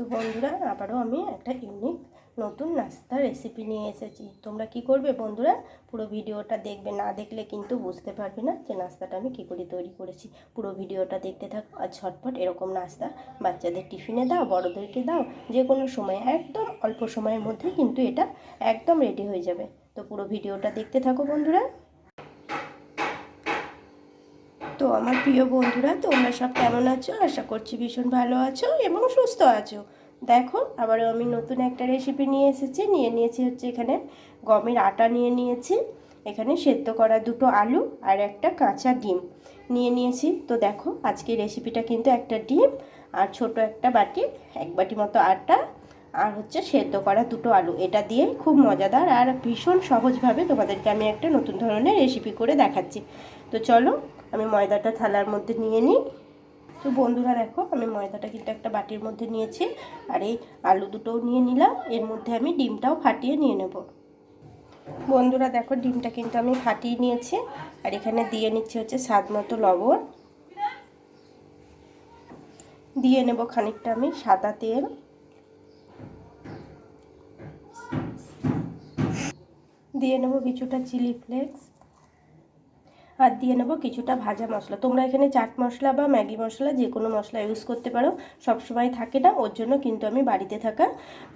তো বন্ধুরা, আবারও আমি একটা ইউনিক নতুন নাস্তার রেসিপি নিয়ে এসেছি। তোমরা কি করবে বন্ধুরা? পুরো ভিডিওটা দেখবে, না দেখলে কিন্তু বুঝতে পারবে না যে নাস্তাটা আমি কী করে তৈরি করেছি। পুরো ভিডিওটা দেখতে থাকো আর ঝটপট এরকম নাস্তা বাচ্চাদের টিফিনে দাও, বড়োদেরকে দাও, যে কোনো সময়, একদম অল্প সময়ের মধ্যে কিন্তু এটা একদম রেডি হয়ে যাবে। তো পুরো ভিডিওটা দেখতে থাকো বন্ধুরা। তো আমার প্রিয় বন্ধুরা, তোমরা সব কেমন আছো? আশা করছি ভীষণ ভালো আছো এবং সুস্থ আছো। দেখো, আবারও আমি নতুন একটা রেসিপি নিয়ে এসেছি। নিয়ে নিয়েছি হচ্ছে এখানে গমের আটা নিয়ে নিয়েছি। এখানে সেদ্ধ করা দুটো আলু আর একটা কাঁচা ডিম নিয়ে নিয়েছি। তো দেখো আজকে রেসিপিটা কিন্তু একটা ডিম আর ছোট একটা বাটি, এক বাটি মতো আটা আর হচ্ছে সেদ্ধ করা দুটো আলু। এটা দিয়ে খুব মজাদার আর ভীষণ সহজভাবে তোমাদেরকে আমি একটা নতুন ধরনের রেসিপি করে দেখাচ্ছি। তো চলো আমি ময়দাটা থালার মধ্যে নিয়ে নিই। তো বন্ধুরা দেখো, আমি ময়দাটা কিন্তু একটা বাটির মধ্যে নিয়েছি, আর এই আলু দুটোও নিয়ে নিলাম। এর মধ্যে আমি ডিমটাও ফাটিয়ে নিয়ে নেব। বন্ধুরা দেখো, ডিমটা কিন্তু আমি ফাটিয়ে নিয়েছি, আর এখানে দিয়ে নিচ্ছি হচ্ছে স্বাদ মতো লবণ। দিয়ে নেব খানিকটা আমি সাদা তেল। দিয়ে নেব কিছুটা চিলি ফ্লেক্স। আর দিয়ে নেব, কিছুটা ভাজা মশলা। তোমরা এখানে চাট মশলা বা ম্যাগি মশলা যে কোনো মশলা ইউজ করতে পারো। সব সময় থাকে না, ওর জন্য কিন্তু আমি বাড়িতে থাকা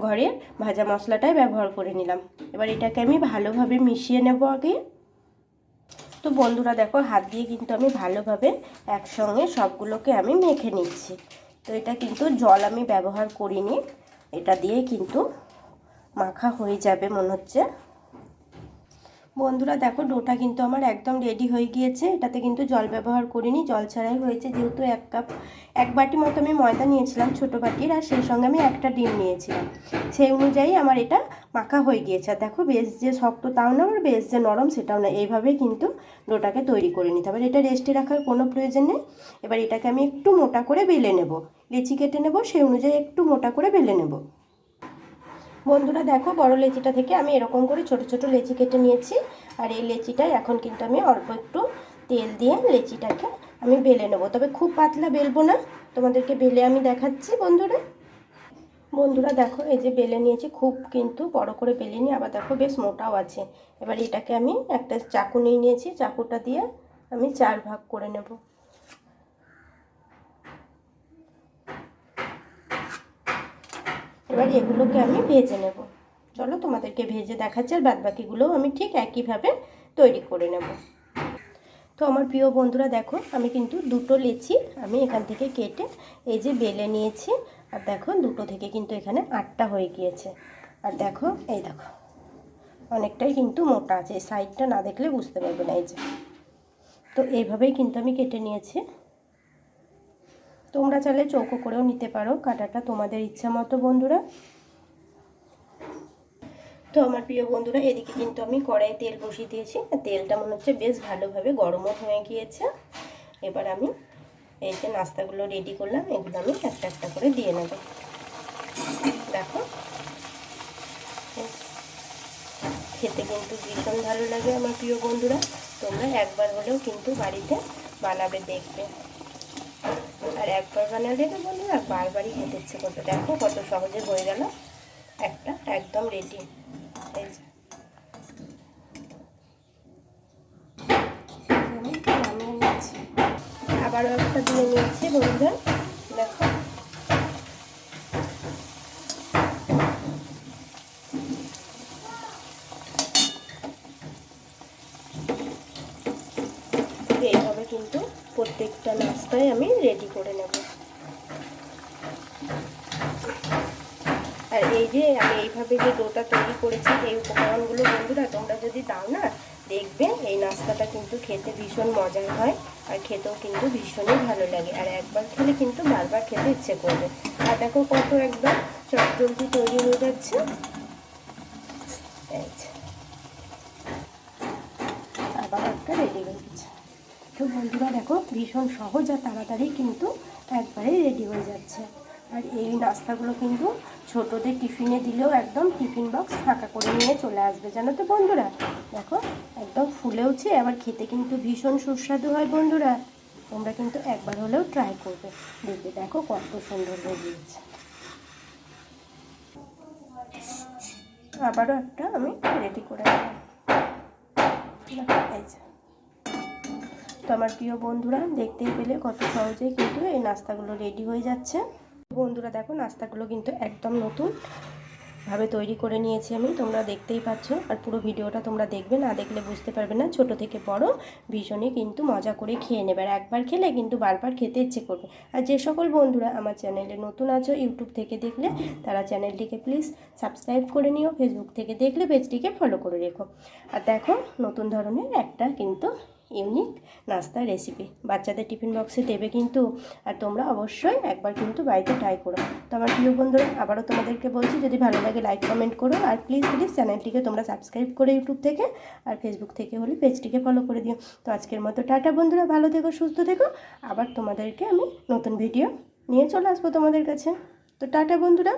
ঘরের ভাজা মশলাটাই ব্যবহার করে নিলাম। এবার এটাকে আমি ভালোভাবে মিশিয়ে নেব আগে। তো বন্ধুরা দেখো, হাত দিয়ে কিন্তু আমি ভালোভাবে একসঙ্গে সবগুলোকে আমি মেখে নিচ্ছি। তো এটা কিন্তু জল আমি ব্যবহার করিনি, এটা দিয়ে কিন্তু মাখা হয়ে যাবে মনে হচ্ছে। বন্ধুরা দেখো ডোটা কিন্তু আমার একদম রেডি হয়ে গিয়েছে। এটাতে কিন্তু জল ব্যবহার করিনি, জল ছাড়াই হয়েছে। যেহেতু এক কাপ, এক বাটি মতো আমি ময়দা নিয়েছিলাম ছোটো বাটির, আর সেই সঙ্গে আমি একটা ডিম নিয়েছিলাম। সেই অনুযায়ী আমার এটা মাখা হয়ে গিয়েছে। আর দেখো বেশ যে শক্ত তাও না, আর বেশ যে নরম সেটাও না। এইভাবে কিন্তু ডোটাকে তৈরি করে নিতে হবে। এটা রেস্টে রাখার কোনো প্রয়োজন নেই। এবার এটাকে আমি একটু মোটা করে বেলে নেব। লেচি কেটে নেব, সেই অনুযায়ী একটু মোটা করে বেলে নেব। বন্ধুরা দেখো বড় লেচিটা থেকে আমি এরকম করে ছোট ছোট লেচি কেটে নিয়েছি। আর এই লেচিটাই এখন কিন্তু আমি অল্প একটু তেল দিয়ে লেচিটাকে আমি বেলে নেব। তবে খুব পাতলা বেলবো না, তোমাদেরকে বেলে আমি দেখাচ্ছি বন্ধুরা। বন্ধুরা দেখো, এই যে বেলে নিয়েছি, খুব কিন্তু বড় করে বেলে নিয়ে আবার দেখো বেশ মোটাও আছে। এবার এটাকে আমি একটা চাকু নিয়ে নিয়েছি, চাকুটা দিয়ে আমি চার ভাগ করে নেব। এবার এগুলোকে আমি ভেজে নেব। চলো তোমাদেরকে ভেজে দেখাচ্ছি আর বাদ বাকিগুলোও আমি ঠিক একইভাবে তৈরি করে নেব। তো আমার প্রিয় বন্ধুরা, দেখো আমি কিন্তু দুটো লেচি আমি এখান থেকে কেটে এই যে বেলে নিয়েছি। আর দেখো দুটো থেকে কিন্তু এখানে আটটা হয়ে গিয়েছে। আর দেখো, এই দেখো, অনেকটাই কিন্তু মোটা আছে। এই সাইডটা না দেখলে বুঝতে পারবে না এই যে। তো এইভাবেই কিন্তু আমি কেটে নিয়েছি। তোমরা চাইলে চৌকো করেও নিতে পারো, কাটাটা তোমাদের ইচ্ছা মতো, বন্ধুরা। তো আমার প্রিয় বন্ধুরা, এদিকে কিন্তু আমি কড়াইয়ে তেল বসিয়ে দিয়েছি। তেলটা মনে হচ্ছে বেশ ভালোভাবে গরমও হয়ে গিয়েছে। এবার আমি এই যে নাস্তাগুলো রেডি করলাম, এগুলো আমি একটা একটা করে দিয়ে নেব। দেখো। খেতে কিন্তু ভীষণ ভালো লাগে আমার প্রিয় বন্ধুরা। তোমরা একবার হলেও কিন্তু বাড়িতে বানাবে, দেখবে। আর একবার বানালে না আর বারবারই খেতে ইচ্ছে করবে। দেখো কত সহজে হয়ে গেল। একটা একদম রেডি যে। আবারও একটা দিয়ে নিয়েছি বন্ধুরা দেখো এইভাবে কিন্তু প্রত্যেকটা নাস্তায় আমি রেডি করে নেব। আর এই যে আমি এইভাবে যে ডোটা তৈরি করেছি, এই উপকরণগুলো বন্ধুরা তোমরা যদি দাও না, দেখবে এই নাস্তাটা কিন্তু খেতে ভীষণ মজার হয় আর খেতেও কিন্তু ভীষণই ভালো লাগে। আর একবার খেলে কিন্তু বারবার খেতে ইচ্ছে করবে। আর দেখো কত একদম চটজলদি তৈরি হয়ে যাচ্ছে আবার একটা রেডি হয়ে যাচ্ছে তো বন্ধুরা দেখো ভীষণ সহজ আর তাড়াতাড়ি কিন্তু একবারে রেডি হয়ে যাচ্ছে। আর এই নাস্তাগুলো কিন্তু ছোটোদের টিফিনে দিলেও একদম টিফিন বক্স ফাঁকা করে নিয়ে চলে আসবে জানো তো বন্ধুরা? দেখো একদম ফুলেওছে আবার খেতে কিন্তু ভীষণ সুস্বাদু হয় বন্ধুরা। তোমরা কিন্তু একবার হলেও ট্রাই করবে। দেখবে দেখো কত সুন্দর হয়ে গিয়েছে। আবারও একটা আমি রেডি করে দেখো, এই। তো আমার প্রিয় বন্ধুরা, দেখতেই পেলে কত সহজেই কিন্তু এই নাস্তাগুলো রেডি হয়ে যাচ্ছে। বন্ধুরা, দেখো, নাস্তাগুলো কিন্তু একদম নতুন ভাবে তৈরি করে নিয়েছি আমি, তোমরা দেখতেই পাচ্ছ। আর পুরো ভিডিওটা তোমরা দেখবে, না দেখলে বুঝতে পারবে না, ছোট থেকে বড় ভীষণই কিন্তু মজা করে খেয়ে নেবে। আর একবার খেলে কিন্তু বারবার খেতে ইচ্ছে করবে। আর যে সকল বন্ধুরা আমার চ্যানেলে নতুন আছো, ইউটিউব থেকে দেখলে, তারা চ্যানেলটিকে প্লিজ সাবস্ক্রাইব করে নিও ফেসবুক থেকে দেখলে পেজটিকে ফলো করে রেখো। আর দেখো, নতুন ধরনের একটা কিন্তু ইউনিক নাস্তার রেসিপি বাচ্চাদের টিফিন বক্সে দেবে কিন্তু, আর তোমরা অবশ্যই একবার কিন্তু বাড়িতে ট্রাই করো। তো আমার প্রিয় বন্ধুরা, আবারও তোমাদেরকে বলছি, যদি ভালো লাগে লাইক কমেন্ট করো, আর প্লিজ প্লিজ চ্যানেলটিকে তোমরা সাবস্ক্রাইব করে ইউটিউব থেকে, আর ফেসবুক থেকে হলে পেজটিকে ফলো করে দিও। তো আজকের মতো টাটা বন্ধুরা, ভালো থেকো, সুস্থ থেকো। আবার তোমাদেরকে আমি নতুন ভিডিও নিয়ে চলে আসব তোমাদের কাছে। তো টাটা বন্ধুরা।